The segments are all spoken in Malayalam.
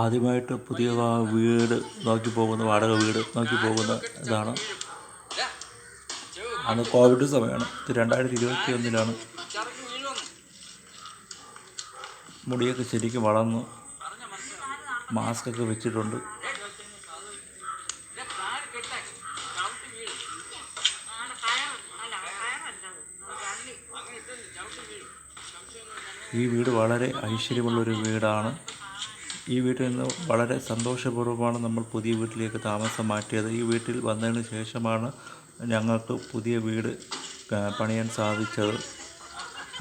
ആദ്യമായിട്ട് പുതിയ വീട് നോക്കി പോകുന്ന വാടക വീട് നോക്കി പോകുന്ന ഇതാണ്. അന്ന് കോവിഡ് സമയമാണ്. ഇത് രണ്ടായിരത്തി ഇരുപത്തി ഒന്നിലാണ് മുടിയൊക്കെ ശരിക്കും വളർന്നു. മാസ്കൊക്കെ വെച്ചിട്ടുണ്ട്. ഈ വീട് വളരെ ഐശ്വര്യമുള്ളൊരു വീടാണ്. ഈ വീട്ടിൽ നിന്ന് വളരെ സന്തോഷപൂർവമാണ് നമ്മൾ പുതിയ വീട്ടിലേക്ക് താമസം മാറ്റിയത്. ഈ വീട്ടിൽ വന്നതിന് ശേഷമാണ് ഞങ്ങൾക്ക് പുതിയ വീട് പണിയാൻ സാധിച്ചത്.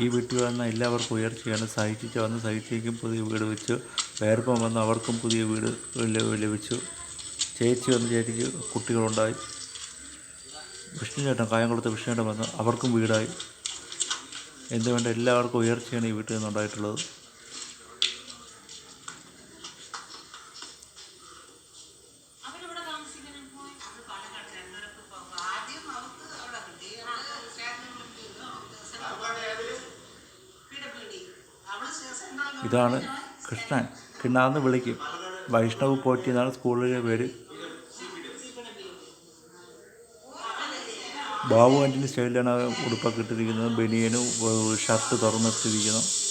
ഈ വീട്ടിൽ വന്ന എല്ലാവർക്കും ഉയർച്ചയാണ്. സഹിച്ചിച്ച് വന്ന് സഹിച്ചേക്കും പുതിയ വീട് വെച്ചു. വേർപ്പം വന്ന് അവർക്കും പുതിയ വീട് ലഭിച്ചു. ചേച്ചി വന്ന് ചേച്ചിക്ക് കുട്ടികളുണ്ടായി. വിഷ്ണു ചേട്ടൻ കായംകുളത്ത് വിഷ്ണു ചേട്ടൻ വന്ന് അവർക്കും വീടായി. എന്തുകൊണ്ട് എല്ലാവർക്കും ഉയർച്ചയാണ് ഈ വീട്ടിൽ നിന്നുണ്ടായിട്ടുള്ളത് ഇതാണ് കൃഷ്ണൻ. കിണ്ണാന്ന് വിളിക്കും. വൈഷ്ണവ് പോറ്റി എന്നാണ് സ്കൂളിലെ പേര്. ബാബു ആന്റണി സ്റ്റൈലിലാണ് ഉടുപ്പൊക്കെ ഇട്ടിരിക്കുന്നത്. ബനിയനും ഷർട്ട് തുറന്നിട്ടിരിക്കുന്നു.